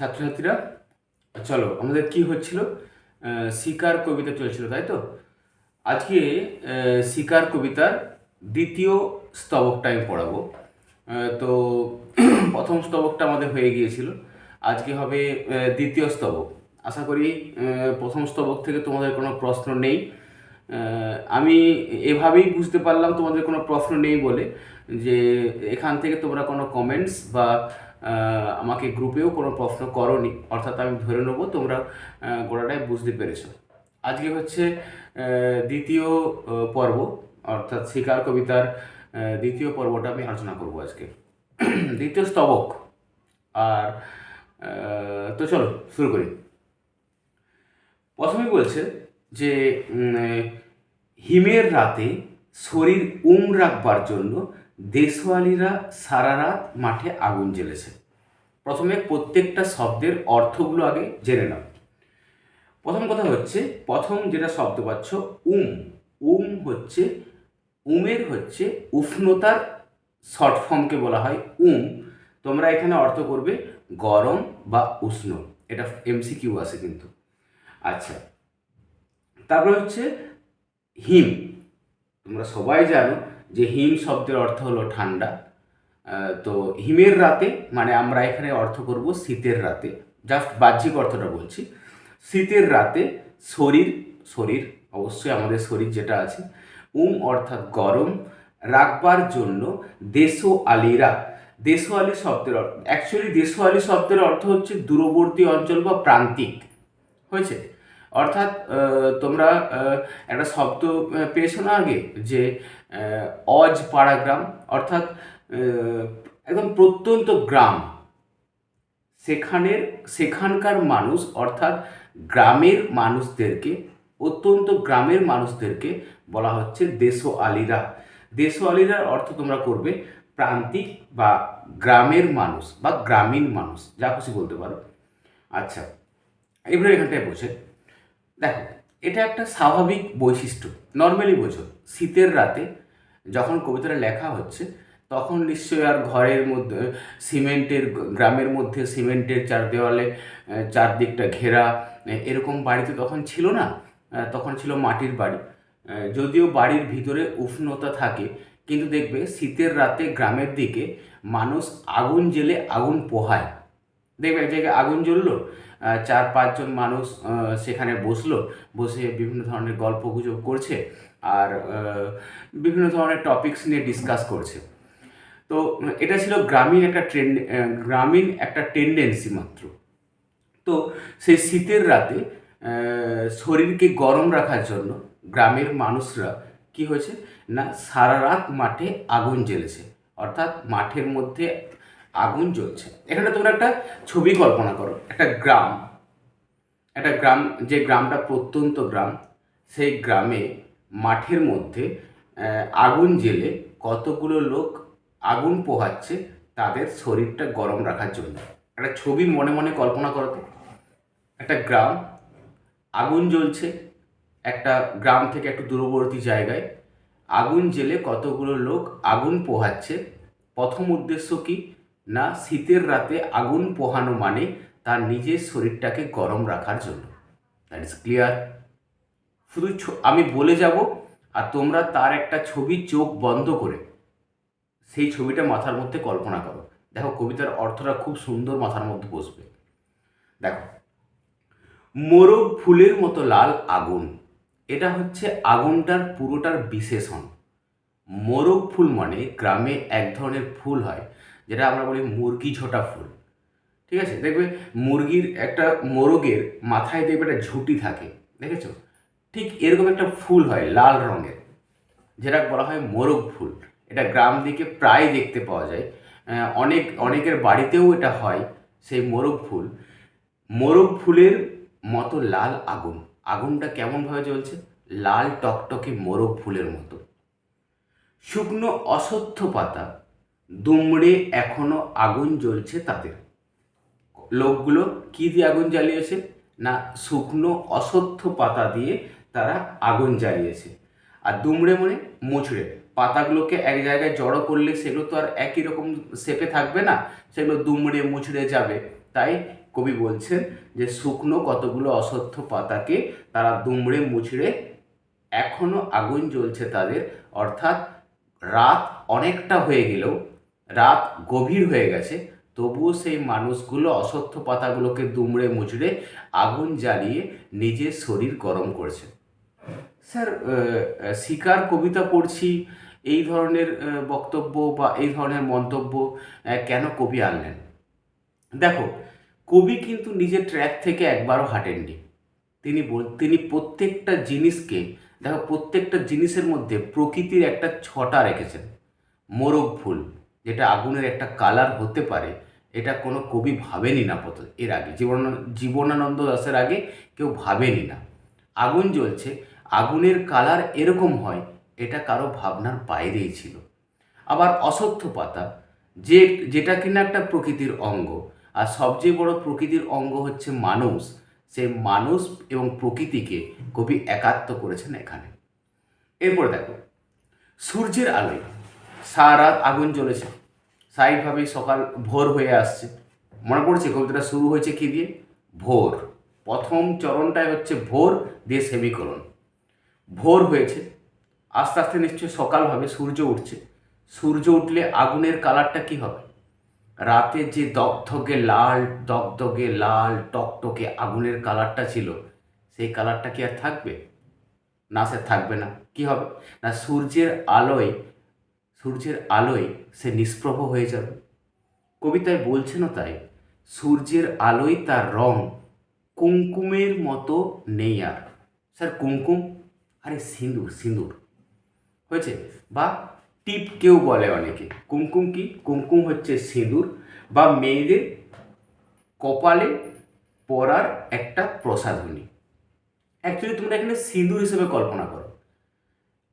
ছাত্রছাত্রীরা, চলো আমাদের কি হচ্ছিল? শিকার কবিতা চলছিল, তাই তো? আজকে শিকার কবিতার দ্বিতীয় স্তবকটা আমি পড়াবো। তো প্রথম স্তবকটা আমাদের হয়ে গিয়েছিল। আজকে হবে দ্বিতীয় স্তবক। আশা করি প্রথম স্তবক থেকে তোমাদের কোনো প্রশ্ন নেই। আমি এভাবেই বুঝতে পারলাম তোমাদের কোনো প্রশ্ন নেই বলে যে এখান থেকে তোমরা কোনো কমেন্টস বা আমাকে গ্রুপেও কোনো প্রশ্ন করনি। অর্থাৎ আমি ধরে নেব তোমরা গোটাটাই বুঝতে পেরেছ। আজকে হচ্ছে দ্বিতীয় পর্ব, অর্থাৎ শিকার কবিতার দ্বিতীয় পর্বটা আমি আলোচনা করব আজকে। দ্বিতীয় স্তবক। আর তো চলো, শুরু করি। প্রথমে বলছে যে হিমের রাতে শরীর উম রাখবার জন্য দেশওয়ালিরা সারা রাত মাঠে আগুন জ্বেলেছে। প্রথমে প্রত্যেকটা শব্দের অর্থগুলো আগে জেনে নাও। প্রথম কথা হচ্ছে, প্রথম যেটা শব্দ পাচ্ছ, উম। উম হচ্ছে, উমের হচ্ছে উষ্ণতার শর্ট ফর্মকে বলা হয় উম। তোমরা এখানে অর্থ করবে গরম বা উষ্ণ। এটা এমসিকিউ আছে কিন্তু। আচ্ছা। তারপরে হচ্ছে হিম। তোমরা সবাই জানো যে হিম শব্দের অর্থ হলো ঠান্ডা। তো হিমের রাতে মানে আমরা এখানে অর্থ করব শীতের রাতে। জাস্ট বাহ্যিক অর্থটা বলছি। শীতের রাতে শরীর শরীর, অবশ্যই আমাদের শরীর যেটা আছে, উম, অর্থাৎ গরম, রাখবার জন্য দেশো আলিরা দেশো আলি শব্দের অর্থ অ্যাকচুয়ালি দেশো আলি শব্দের অর্থ হচ্ছে দূরবর্তী অঞ্চল বা প্রান্তিক। হয়েছে? অর্থাৎ তোমরা একটা শব্দ পেয়েছ না আগে? যে অজ পাড়া গ্রাম অর্থাৎ একদম প্রত্যন্ত গ্রাম। সেখানের, সেখানকার মানুষ, অর্থাৎ গ্রামের মানুষদেরকে, অত্যন্ত গ্রামের মানুষদেরকে বলা হচ্ছে দেশো আলিরা দেশো আলিরার অর্থ তোমরা করবে প্রান্তিক বা গ্রামের মানুষ বা গ্রামীণ মানুষ, যা খুশি বলতে পারো। আচ্ছা এবারে এখানটায় বোঝে দেখো, এটা একটা স্বাভাবিক বৈশিষ্ট্য। নর্মালি বোঝো, শীতের রাতে যখন কবিতাটা লেখা হচ্ছে, তখন নিশ্চয়ই আর ঘরের মধ্যে, সিমেন্টের গ্রামের মধ্যে সিমেন্টের চার দেওয়ালে চারদিকটা ঘেরা এরকম বাড়িতে তখন ছিল না তখন ছিল মাটির বাড়ি। যদিও বাড়ির ভিতরে উষ্ণতা থাকে, কিন্তু দেখবে শীতের রাতে গ্রামের দিকে মানুষ আগুন জেলে আগুন পোহায়। দেখবে এক জায়গায় আগুন জ্বললো চার পাঁচজন মানুষ সেখানে বসল। বসে বিভিন্ন ধরনের গল্প গুজব করছে আর বিভিন্ন ধরনের টপিকস নিয়ে ডিসকাস করছে। তো এটা ছিল গ্রামীণ একটা ট্রেন্ড গ্রামীণ একটা টেন্ডেন্সি মাত্র। তো সেই শীতের রাতে শরীরকে গরম রাখার জন্য গ্রামের মানুষরা কি হয়েছে? না, সারা রাত মাঠে আগুন জ্বেলেছে। অর্থাৎ মাঠের মধ্যে আগুন জ্বলছে। এখানে তোমরা একটা ছবি কল্পনা করো, একটা গ্রাম। একটা গ্রাম, যে গ্রামটা প্রত্যন্ত গ্রাম, সেই গ্রামে মাঠের মধ্যে আগুন জেলে কতগুলো লোক আগুন পোহাচ্ছে, তাদের শরীরটা গরম রাখার জন্য। একটা ছবি মনে মনে কল্পনা করো তো। একটা গ্রাম, আগুন জ্বলছে, একটা গ্রাম থেকে একটু দূরবর্তী জায়গায়। আগুন জেলে কতগুলো লোক আগুন পোহাচ্ছে। প্রথম উদ্দেশ্য কি? না শীতের রাতে আগুন পোহানো মানে তার নিজের শরীরটাকে গরম রাখার জন্য। দ্যাট ইজ ক্লিয়ার শুধু আমি বলে যাব, আর তোমরা তার একটা ছবি চোখ বন্ধ করে সেই ছবিটা মাথার মধ্যে কল্পনা করো। দেখো কবিতার অর্থটা খুব সুন্দর মাথার মধ্যে বসবে। দেখো, মোরগ ফুলের মতো লাল আগুন। এটা হচ্ছে আগুনটার পুরোটার বিশেষণ। মোরগ ফুল মানে গ্রামে এক ধরনের ফুল হয় যেটা আমরা বলি মুরগি ঝোটা ফুল। ঠিক আছে? দেখবে মুরগির একটা মোরগের মাথায় দেখবে একটা ঝুঁটি থাকে, দেখেছ? ঠিক এরকম একটা ফুল হয় লাল রঙের, যেটা বলা হয় মোরগ ফুল। এটা গ্রাম দিকে প্রায় দেখতে পাওয়া যায়। অনেক, অনেকের বাড়িতেও এটা হয়, সেই মোরগ ফুল। মোরগ ফুলের মতো লাল আগুন। আগুনটা কেমনভাবে জ্বলছে? লাল টকটকে মোরগ ফুলের মতো। শুকনো অসত্য পাতা দুমড়ে এখনও আগুন জ্বলছে তাদের। লোকগুলো কি দিয়ে আগুন জ্বালিয়েছে? না শুকনো অসত্য পাতা দিয়ে তারা আগুন জ্বালিয়েছে। আর দুমড়ে মানে মুচড়ে, পাতাগুলোকে এক জায়গায় জড়ো করলে সেগুলো তো আর একই রকম শেপে থাকবে না, সেগুলো দুমড়ে মুচড়ে যাবে। তাই কবি বলছেন যে শুকনো কতগুলো অসত্য পাতাকে তারা দুমড়ে মুচড়ে এখনও আগুন জ্বলছে তাদের। অর্থাৎ রাত অনেকটা হয়ে গেলেও রাত গভীর হয়ে গেছে, তবুও সেই মানুষগুলো অসত্য পাতাগুলোকে দুমড়ে মুচড়ে আগুন জ্বালিয়ে নিজের শরীর গরম করছে। স্যার শিকার কবিতা পড়ছি, এই ধরনের বক্তব্য বা এই ধরনের মন্তব্য কেন কবি আনলেন? দেখো, কবি কিন্তু নিজের ট্র্যাক থেকে একবারও হাঁটেননি। তিনি বল- তিনি প্রত্যেকটা জিনিসকে, দেখো, প্রত্যেকটা জিনিসের মধ্যে প্রকৃতির একটা ছটা রেখেছেন। মোরগ ফুল যেটা আগুনের একটা কালার হতে পারে, এটা কোনো কবি ভাবেনি না প্রথম, এর আগে। জীবন, জীবনানন্দ দাসের আগে কেউ ভাবেনি না। আগুন জ্বলছে, আগুনের কালার এরকম হয়, এটা কারও ভাবনার বাইরেই ছিল। আবার অসত্য পাতা, যে, যেটা কিনা একটা প্রকৃতির অঙ্গ, আর সবচেয়ে বড় প্রকৃতির অঙ্গ হচ্ছে মানুষ। সে মানুষ এবং প্রকৃতিকে কবি একাত্ম করেছেন এখানে। এরপর দেখো, সূর্যের আলোয় সারা রাত আগুন জ্বলেছে। স্বাভাবিকভাবেই সকাল ভোর হয়ে আসছে। মনে পড়ছে কবিতাটা শুরু হয়েছে কী দিয়ে? ভোর। প্রথম চরণটাই হচ্ছে ভোর দিয়ে সেমিকরণ ভোর হয়েছে। আস্তে আস্তে নিশ্চয়ই সকাল হবে, সূর্য উঠছে। সূর্য উঠলে আগুনের কালারটা কি হবে? রাতে যে দগধগে লাল দগদগে লাল, টকটকে আগুনের কালারটা ছিল, সেই কালারটা কি আর থাকবে? না, সে থাকবে না। কি হবে? না, সূর্যের আলোয় সূর্যের আলোয় সে নিষ্প্রভ হয়ে যাবে। কবিতায় বলছেনও তাই, সূর্যের আলোয় তার রং কুমকুমের মতো নেই আর। স্যার, কুমকুম? আরে, সিঁদুর সিঁদুর। হয়েছে? বা টিপ কেউ বলে অনেকে। কুমকুম কি? কুমকুম হচ্ছে সিঁদুর বা মেয়েদের কপালে পরার একটা প্রসাধনী। অ্যাকচুয়ালি তোমরা এখানে সিঁদুর হিসেবে কল্পনা করো।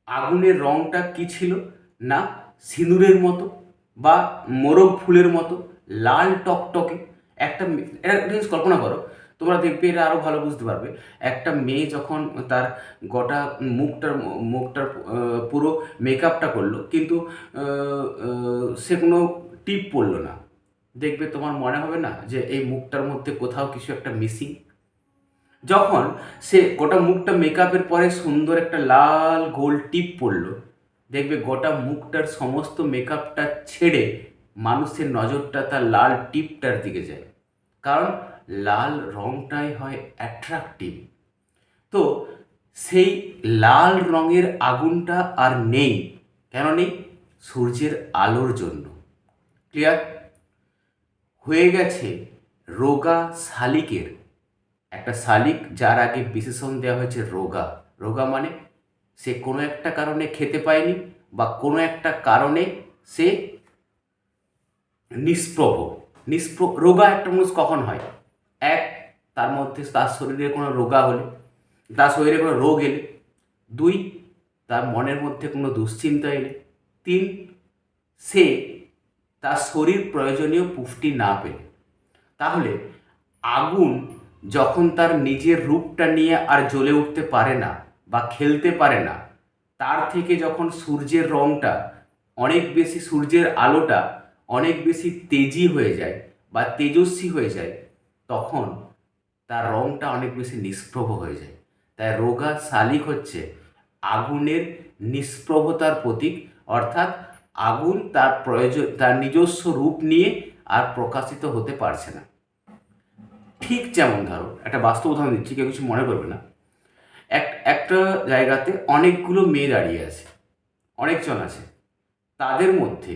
আগুনের রংটা কি ছিল? না, সিঁদুরের মতো বা মোরগ ফুলের মতো লাল টকটকে একটা জিনিস কল্পনা করো। তোমরা দেখবে এটা আরও ভালো বুঝতে পারবে। একটা মেয়ে যখন তার গোটা মুখটার মুখটার পুরো মেকআপটা করল, কিন্তু সে কোনো টিপ পরলো না। দেখবে তোমার মনে হবে না যে এই মুখটার মধ্যে কোথাও কিছু একটা মিসিং যখন সে গোটা মুখটা মেকআপের পরে সুন্দর একটা লাল গোল টিপ পড়ল দেখবে গোটা মুখটার সমস্ত মেকআপটা ছেড়ে মানুষের নজরটা তার লাল টিপটার দিকে যায়। কারণ লাল রংটাই হয় অ্যাট্রাকটিভ তো সেই লাল রঙের আগুনটা আর নেই, কেন নেই? সূর্যের আলোর জন্য। ক্লিয়ার হয়ে গেছে রোগা শালিকের। একটা শালিক যার আগে বিশেষণ দেওয়া হয়েছে রোগা। রোগা মানে সে কোনো একটা কারণে খেতে পায়নি বা কোনো একটা কারণে সে নিষ্প্রভ। নিষ্প্র, রোগা একটা মানুষ কখন হয়? এক, তার মধ্যে তার শরীরে কোনো রোগা হলে, তার শরীরে কোনো রোগ এলে। দুই, তার মনের মধ্যে কোনো দুশ্চিন্তা এলে। তিন, সে তার শরীর প্রয়োজনীয় পুষ্টি না পেলে। তাহলে আগুন যখন তার নিজের রূপটা নিয়ে আর জ্বলে উঠতে পারে না বা খেলতে পারে না, তার থেকে যখন সূর্যের রঙটা অনেক বেশি সূর্যের আলোটা অনেক বেশি তেজি হয়ে যায় বা তেজস্বী হয়ে যায়, তখন তার রঙটা অনেক বেশি নিষ্প্রভ হয়ে যায়। তাই রোগা শালিক হচ্ছে আগুনের নিষ্প্রভতার প্রতীক, অর্থাৎ আগুন তার প্রয়োজন তার নিজস্ব রূপ নিয়ে আর প্রকাশিত হতে পারছে না। ঠিক যেমন ধরো, একটা বাস্তব উদাহরণ দিচ্ছি, কেউ কিছু মনে করবে না। এক একটা জায়গাতে অনেকগুলো মেয়ে দাঁড়িয়ে আছে, অনেকজন আছে। তাদের মধ্যে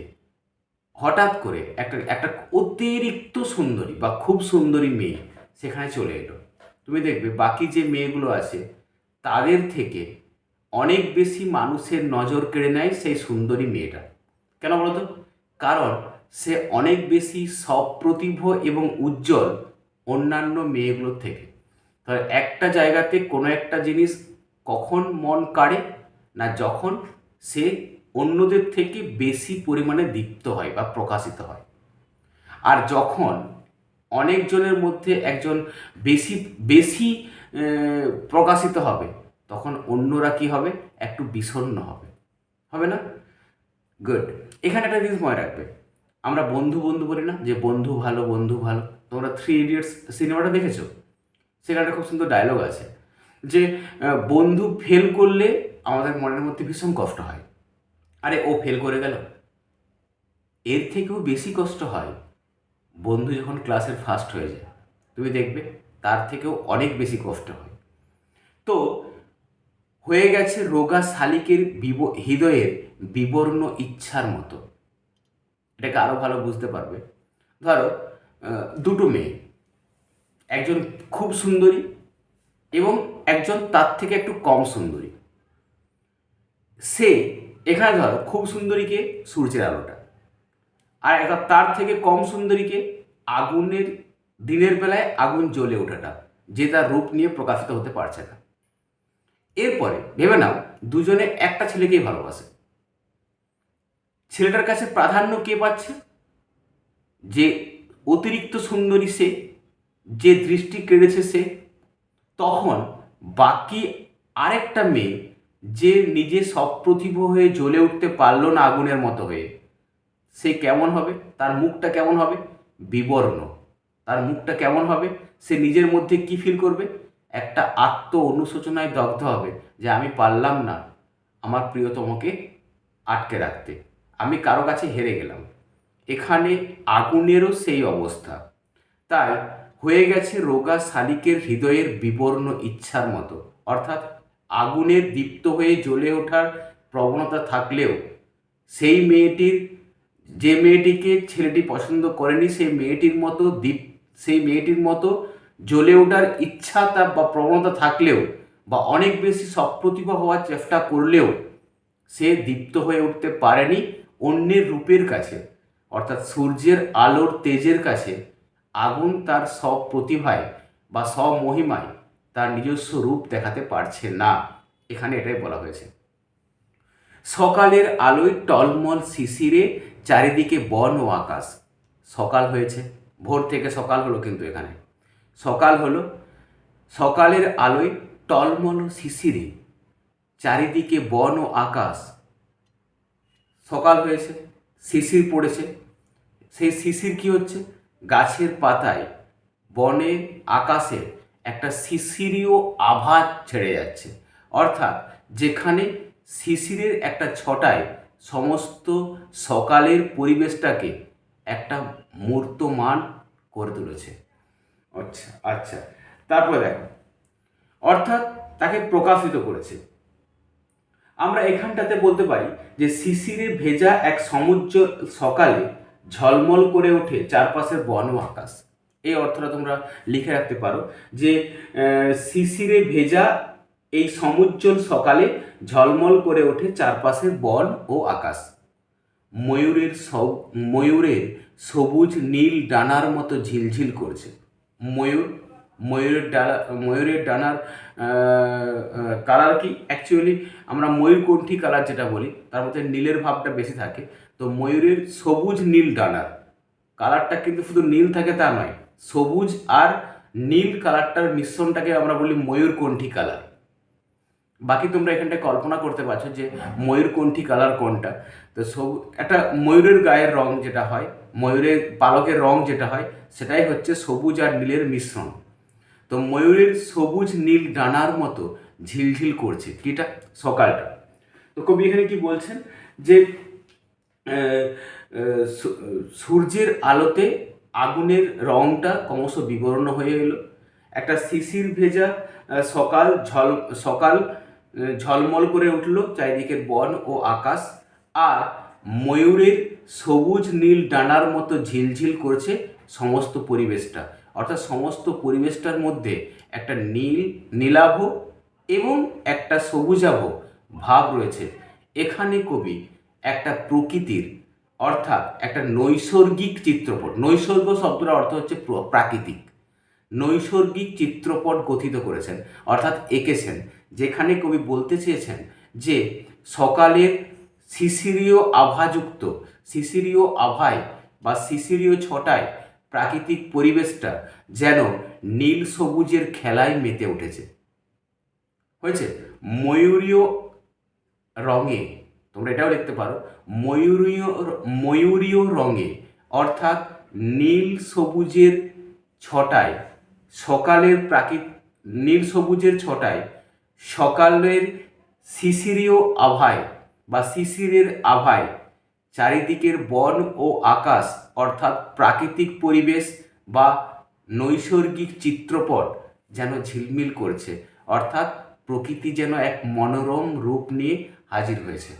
হঠাৎ করে একটা একটা অতিরিক্ত সুন্দরী বা খুব সুন্দরী মেয়ে সেখানে চলে এলো। তুমি দেখবে বাকি যে মেয়েগুলো আছে, তাদের থেকে অনেক বেশি মানুষের নজর কেড়ে নেয় সেই সুন্দরী মেয়েটা। কেন বলতো? কারণ সে অনেক বেশি সপ্রতিভ এবং উজ্জ্বল অন্যান্য মেয়েগুলোর থেকে। তাহলে একটা জায়গাতে কোনো একটা জিনিস কখন মন কাড়ে না যখন সে অন্যদের থেকে বেশি পরিমাণে দীপ্ত হয় বা প্রকাশিত হয়। আর যখন অনেকজনের মধ্যে একজন বেশি বেশি প্রকাশিত হবে, তখন অন্যরা কি হবে? একটু বিষণ্ণ হবে। হবে না? গুড এখানে একটা জিনিস মনে রাখবে। আমরা বন্ধু বন্ধু বলি না যে বন্ধু ভালো বন্ধু ভালো। তোমরা থ্রি ইডিয়টস সিনেমাটা দেখেছ? সেখানে খুব সুন্দর ডায়লগ আছে। যে বন্ধু ফেল করলে আমাদের মনের মধ্যে ভীষণ কষ্ট হয়। আরে, ও ফেল করে গেল। এর থেকেও বেশি কষ্ট হয় বন্ধু যখন ক্লাসের ফার্স্ট হয়ে যায়। তুমি দেখবে তার থেকেও অনেক বেশি কষ্ট হয়। তো, হয়ে গেছে রোগা শালিকের বিব, হৃদয়ের বিবর্ণ ইচ্ছার মতো। এটাকে আরও ভালো বুঝতে পারবে। ধরো দুটো মেয়ে। একজন খুব সুন্দরী এবং একজন তার থেকে একটু কম সুন্দরী। সে এখানে ধরো খুব সুন্দরীকে সূর্যের আলোটা। আর একটা তার থেকে কম সুন্দরীকে আগুনের, দিনের বেলায় আগুন জ্বলে ওঠাটা, যে তার রূপ নিয়ে প্রকাশিত হতে পারছে না। এরপরে ভেবে নাও, দুজনে একটা ছেলেকেই ভালোবাসে। ছেলেটার কাছে প্রাধান্য কে পাচ্ছে? যে অতিরিক্ত সুন্দরী সে, যে দৃষ্টি কেড়েছে সে তখন বাকি আরেকটা মেয়ে যে নিজে সপ্রতিভ হয়ে জ্বলে উঠতে পারল না আগুনের মতো হয়ে, সে কেমন হবে? তার মুখটা কেমন হবে? বিবর্ণ। তার মুখটা কেমন হবে? সে নিজের মধ্যে কি ফিল করবে? একটা আত্ম অনুশোচনায় দগ্ধ হবে যে আমি পারলাম না আমার প্রিয়তমকে আটকে রাখতে। আমি কারও কাছে হেরে গেলাম। এখানে আগুনেরও সেই অবস্থা। তাই হয়ে গেছে রোগা শালিকের হৃদয়ের বিবর্ণ ইচ্ছার মতো। অর্থাৎ আগুনের দীপ্ত হয়ে জ্বলে ওঠার প্রবণতা থাকলেও সেই মেয়েটির, যে মেয়েটিকে ছেলেটি পছন্দ করেনি, সেই মেয়েটির মতো দীপ, সেই মেয়েটির মতো জ্বলে ওঠার ইচ্ছা তা বা প্রবণতা থাকলেও বা অনেক বেশি সপ্রতিভা হওয়ার চেষ্টা করলেও সে দীপ্ত হয়ে উঠতে পারেনি অন্যের রূপের কাছে, অর্থাৎ সূর্যের আলোর তেজের কাছে। আগুন তার সব প্রতিভায় বা সব মহিমায় তার নিজস্ব রূপ দেখাতে পারছে না। এখানে এটাই বলা হয়েছে। সকালের আলোয় টলমল শিশিরে, চারিদিকে বন ও আকাশ। সকাল হয়েছে। ভোর থেকে সকাল হলো কিন্তু এখানে। সকাল হলো। সকালের আলোয় টলমল শিশিরে, চারিদিকে বন ও আকাশ। সকাল হয়েছে। শিশির পড়েছে। সেই শিশির কি হচ্ছে? গাছের পাতায় বনে আকাশে একটা শিশিরীয় আভাস ছেড়ে যাচ্ছে। অর্থাৎ যেখানে শিশিরের একটা ছটায় সমস্ত সকালের পরিবেশটাকে একটা মূর্তমান করে তুলেছে। আচ্ছা আচ্ছা। তারপরে দেখো। অর্থাৎ তাকে প্রকাশিত করেছে। আমরা এখানটাতে বলতে পারি যে শিশিরে ভেজা এক সমুদ্র সকালে ঝলমল করে ওঠে চারপাশের বন ও আকাশ। এই অর্থটা তোমরা লিখে রাখতে পারো যে শিশিরে ভেজা এই সমুজ্জ্বল সকালে ঝলমল করে ওঠে চারপাশের বন ও আকাশ। ময়ূরের সব, ময়ূরের সবুজ নীল ডানার মতো ঝিলঝিল করছে। ময়ূর ময়ূরের ডানা ময়ূরের ডানার কালার কি? অ্যাকচুয়ালি আমরা ময়ূরকণ্ঠী কালার যেটা বলি, তার মধ্যে নীলের ভাবটা বেশি থাকে। তো ময়ূরের সবুজ নীল ডানার কালারটা কিন্তু শুধু নীল থাকে তা নয়, সবুজ আর নীল কালারটার মিশ্রণটাকে আমরা বলি ময়ূরকণ্ঠী কালার বাকি তোমরা এখানটায় কল্পনা করতে পারছ যে ময়ূরকণ্ঠী কালার কোনটা। তো সব, একটা ময়ূরের গায়ের রং যেটা হয়, ময়ূরের পালকের রং যেটা হয়, সেটাই হচ্ছে সবুজ আর নীলের মিশ্রণ। তো ময়ূরের সবুজ নীল ডানার মতো ঝিলঝিল করছে কিটা সকালটা। তো কবি এখানে কি বলছেন? যে সূর্যের আলোতে আগুনের রংটা ক্রমশ বিবর্ণ হয়ে এলো। একটা শিশির ভেজা সকাল ঝল, সকাল ঝলমল করে উঠল চারিদিকের বন ও আকাশ। আর ময়ূরের সবুজ নীল ডানার মতো ঝিলঝিল করছে সমস্ত পরিবেশটা। অর্থাৎ সমস্ত পরিবেশটার মধ্যে একটা নীল, নীলাভ এবং একটা সবুজাভ ভাব রয়েছে। এখানে কবি একটা প্রকৃতির অর্থাৎ একটা নৈসর্গিক চিত্রপট, নৈসর্গ শব্দটার অর্থ হচ্ছে প্রাকৃতিক। নৈসর্গিক চিত্রপট গঠিত করেছেন, অর্থাৎ এঁকেছেন। যেখানে কবি বলতে চেয়েছেন যে সকালের শিশিরীয় আভাযুক্ত, শিশিরীয় আভায় বা শিশিরীয় ছটায় প্রাকৃতিক পরিবেশটা যেন নীল সবুজের খেলায় মেতে উঠেছে। হয়েছে? ময়ূরীয় রঙে, তোমরা এটাও লিখতে পারো, ময়ূরীয় ময়ূরীয় রঙে, অর্থাৎ নীল সবুজের ছটায়, সকালের প্রাকৃত, নীল সবুজের ছটায়, সকালের শিশিরীয় আভায় বা শিশিরের আভায় চারিদিকের বন ও আকাশ, অর্থাৎ প্রাকৃতিক পরিবেশ বা নৈসর্গিক চিত্রপট যেন ঝিলমিল করছে, অর্থাৎ প্রকৃতি যেন এক মনোরম রূপ নিয়ে হাজির হয়েছে।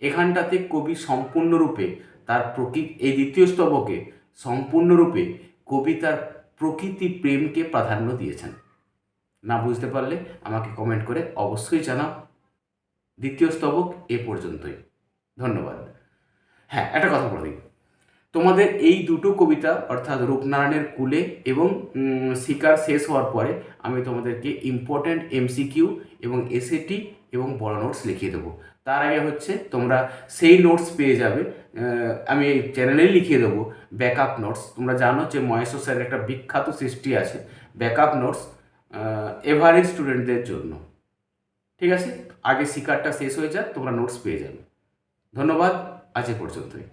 এখানটাতে কবি সম্পূর্ণরূপে তার প্রকৃতি এই দ্বিতীয় স্তবকে সম্পূর্ণরূপে কবি তার প্রকৃতি প্রেমকে প্রাধান্য দিয়েছেন। না বুঝতে পারলে আমাকে কমেন্ট করে অবশ্যই জানাও। দ্বিতীয় স্তবক এ পর্যন্তই। ধন্যবাদ। হ্যাঁ একটা কথা বলে দিই। তোমাদের এই দুটো কবিতা, অর্থাৎ রূপনারায়ণের কুলে এবং শিকার শেষ হওয়ার পরে আমি তোমাদেরকে ইম্পর্ট্যান্ট এমসিকিউ এবং এসএটি এবং বড় নোটস লিখিয়ে দেবো। তার আগে হচ্ছে তোমরা সেই নোটস পেয়ে যাবে আমি এই চ্যানেলেই লিখিয়ে দেবো ব্যাকআপ নোটস তোমরা জানো যে মহেশ স্যারের একটা বিখ্যাত সৃষ্টি আছে ব্যাকআপ নোটস এভারেজ স্টুডেন্টদের জন্য। ঠিক আছে? আগে শিকারটা শেষ হয়ে যাক, তোমরা নোটস পেয়ে যাবে। ধন্যবাদ। আজ এ পর্যন্তই।